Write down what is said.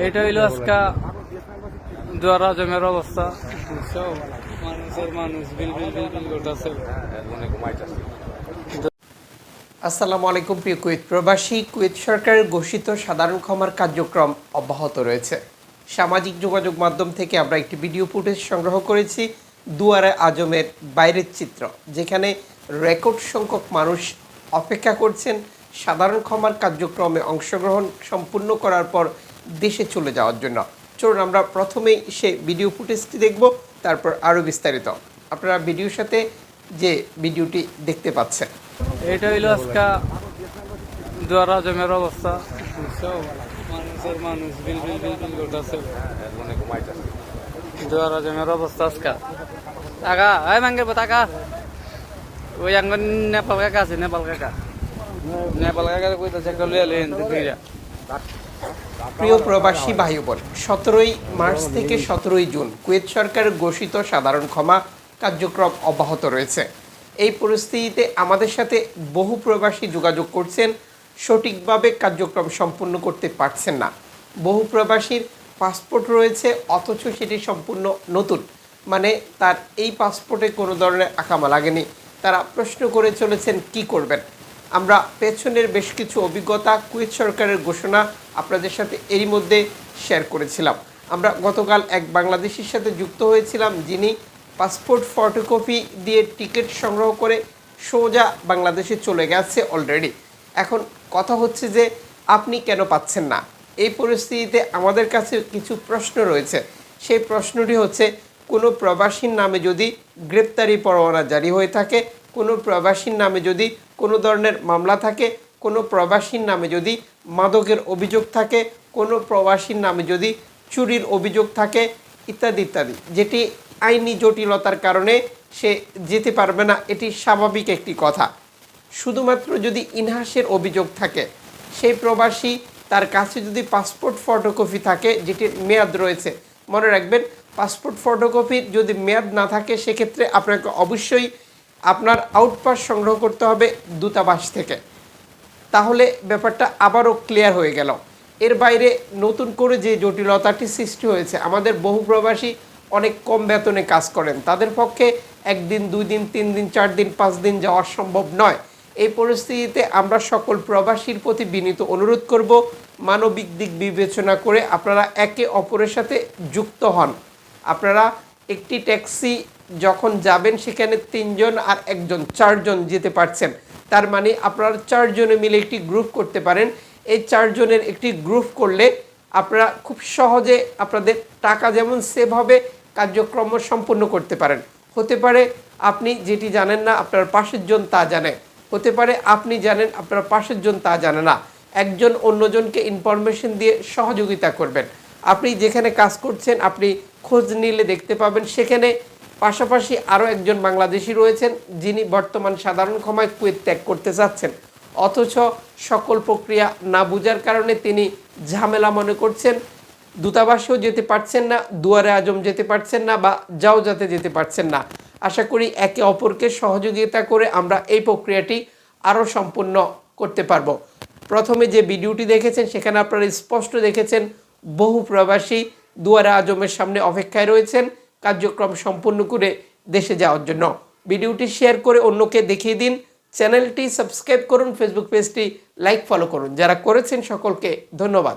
এটা হইল আজকা দুয়ারা জমের অবস্থা। মানুষের মানুষ আসসালামু আলাইকুম, প্রিয় কুয়েত প্রবাসী। কুয়েত সরকারের ঘোষিত সাধারণ ক্ষমার কার্যক্রম অব্যাহত রয়েছে। সামাজিক যোগাযোগ মাধ্যম থেকে আমরা একটি ভিডিও ফুটেজ সংগ্রহ করেছি, দুয়ারে আজমের বাইরের চিত্র, যেখানে রেকর্ড সংখ্যক মানুষ অপেক্ষা করছেন। সাধারণ ক্ষমার কার্যক্রমে অংশগ্রহণ সম্পূর্ণ করার পর দেশে চলে যাওয়ার জন্য। চলুন আমরা প্রথমেই সে ভিডিও ফুটেজটি দেখব, তারপর আরও বিস্তারিত। আপনারা ভিডিওর সাথে যে ভিডিওটি দেখতে পাচ্ছেন। এটা হইল আজকা দুয়ারা জমের অবস্থা? মানুষের মানুষ বিল বিল বিল বিল করতেছে। দুয়ারা জমের অবস্থা আজকা। টাকা এই মাঙ্গে টাকা ওই আঙ্গন নেপাল কাকা আছে, নেপাল কাকা। নেপাল কাকা কইতাছে লইয়া লইয়া দুইটা প্রিয় প্রবাসী ভাই বোন সতেরোই মার্চ থেকে সতেরোই জুন, কুয়েত সরকার ঘোষিত সাধারণ ক্ষমা কার্যক্রম অব্যাহত রয়েছে। এই পরিস্থিতিতে আমাদের সাথে বহু প্রবাসী যোগাযোগ করছেন, সঠিকভাবে কার্যক্রম সম্পূর্ণ করতে পারছেন না। বহু প্রবাসীর পাসপোর্ট রয়েছে, অথচ সেটি সম্পূর্ণ নতুন। মানে তার এই পাসপোর্টে কোনো ধরনের আকামা লাগেনি। তারা প্রশ্ন করে চলেছেন, কি করবেন? আমরা পেছনের বেশ কিছু অভিজ্ঞতা কুয়েত সরকারের ঘোষণা আপনাদের সাথে এরই মধ্যে শেয়ার করেছিলাম। আমরা গতকাল এক বাংলাদেশির সাথে যুক্ত হয়েছিলাম, যিনি পাসপোর্ট ফটোকপি দিয়ে টিকিট সংগ্রহ করে সোজা বাংলাদেশে চলে গেছে অলরেডি এখন কথা হচ্ছে যে, আপনি কেন পাচ্ছেন না? এই পরিস্থিতিতে আমাদের কাছে কিছু প্রশ্ন রয়েছে। সেই প্রশ্নটি হচ্ছে, কোনো প্রবাসীর নামে যদি গ্রেপ্তারি পরোয়ানা জারি হয়ে থাকে কোনো প্রবাসীর নামে যদি কোনো ধরনের মামলা থাকে, কোনো প্রবাসীর নামে যদি মাদকের অভিযোগ থাকে, কোনো প্রবাসীর নামে যদি চুরির অভিযোগ থাকে, ইত্যাদি ইত্যাদি। যেটি আইনি জটিলতার কারণে সে যেতে পারবে না, এটি স্বাভাবিক একটি কথা। শুধুমাত্র যদি ইনহাসের অভিযোগ থাকে, সেই প্রবাসী তার কাছে যদি পাসপোর্ট ফটোকপি থাকে, যেটির মেয়াদ রয়েছে, মনে রাখবেন, পাসপোর্ট ফটোকপির যদি মেয়াদ না থাকে, সেক্ষেত্রে আপনাকে অবশ্যই আপনার আউটপাস সংগ্রহ করতে হবে দূতাবাস থেকে। তাহলে ব্যাপারটা আবারও ক্লিয়ার হয়ে গেল। এর বাইরে নতুন করে যে জটিলতাটি সৃষ্টি হয়েছে, আমাদের বহু প্রবাসী অনেক কম বেতনে কাজ করেন। তাদের পক্ষে একদিন, দুই দিন, তিন দিন, চার দিন, পাঁচ দিন যাওয়া সম্ভব নয়। এই পরিস্থিতিতে আমরা সকল প্রবাসীর প্রতি বিনীত অনুরোধ করব, মানবিক দিক বিবেচনা করে আপনারা একে অপরের সাথে যুক্ত হন। আপনারা একটি ট্যাক্সি যখন যাবেন, সেখানে তিনজন আর একজন, চারজন যেতে পারছেন। তার মানে আপনারা চারজনে মিলে একটি গ্রুপ করতে পারেন। এই চারজনের একটি গ্রুপ করলে আপনারা খুব সহজে আপনাদের টাকা যেমন সেভ হবে কার্যক্রম সম্পূর্ণ করতে পারেন। হতে পারে আপনি যেটি জানেন না, আপনার পাশের জন তা জানে। হতে পারে আপনি জানেন, আপনার পাশের জন তা জানে না। একজন অন্যজনকে ইনফরমেশন দিয়ে সহযোগিতা করবেন। আপনি যেখানে কাজ করছেন, আপনি খোঁজ নিলে দেখতে পাবেন, সেখানে পাশাপাশি আরও একজন বাংলাদেশি রয়েছেন, যিনি বর্তমান সাধারণ ক্ষমায় কুয়েত ত্যাগ করতে চাচ্ছেন। অথচ সকল প্রক্রিয়া না বুঝার কারণে তিনি ঝামেলা মনে করছেন, দূতাবাসেও যেতে পারছেন না, দুয়ারে আজম যেতে পারছেন না বা যাও যাতে যেতে পারছেন না। আশা করি একে অপরকে সহযোগিতা করে আমরা এই প্রক্রিয়াটি আরও সম্পূর্ণ করতে পারব। প্রথমে যে ভিডিওটি দেখেছেন, সেখানে আপনারা স্পষ্ট দেখেছেন, বহু প্রবাসী দুয়ারে আজমের সামনে অপেক্ষায় রয়েছেন। কার্যক্রম সম্পূর্ণ করে দেশে যাওয়ার জন্য। ভিডিওটি শেয়ার করে অন্যকে দেখিয়ে দিন। চ্যানেলটি সাবস্ক্রাইব করুন ফেসবুক পেজটি লাইক ফলো করুন। যারা করেছেন সকলকে ধন্যবাদ।